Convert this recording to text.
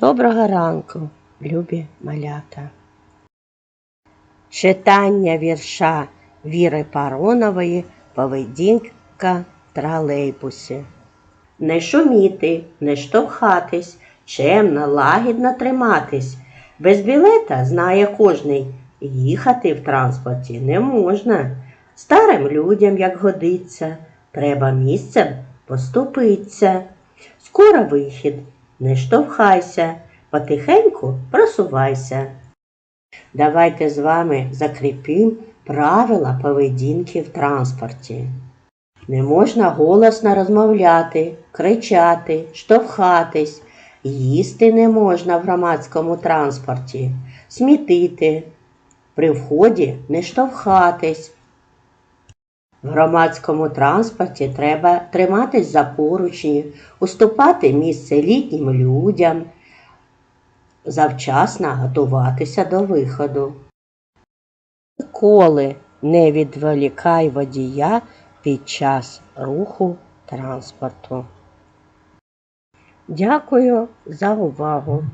Доброго ранку, любі малята. Читання вірша Віри Паронової Поведінка в тролейбусі. Не шуміти, не штовхатись, чемно, лагідно триматись. Без білета знає кожний, їхати в транспорті не можна. Старим людям, як годиться, треба місцем поступиться. Скоро вихід, не штовхайся, потихеньку просувайся. Давайте з вами закріпім правила поведінки в транспорті. Не можна голосно розмовляти, кричати, штовхатись, їсти не можна в громадському транспорті, смітити, при вході не штовхатись. В громадському транспорті треба триматись за поручні, уступати місце літнім людям, завчасно готуватися до виходу. Ніколи не відволікай водія під час руху транспорту. Дякую за увагу!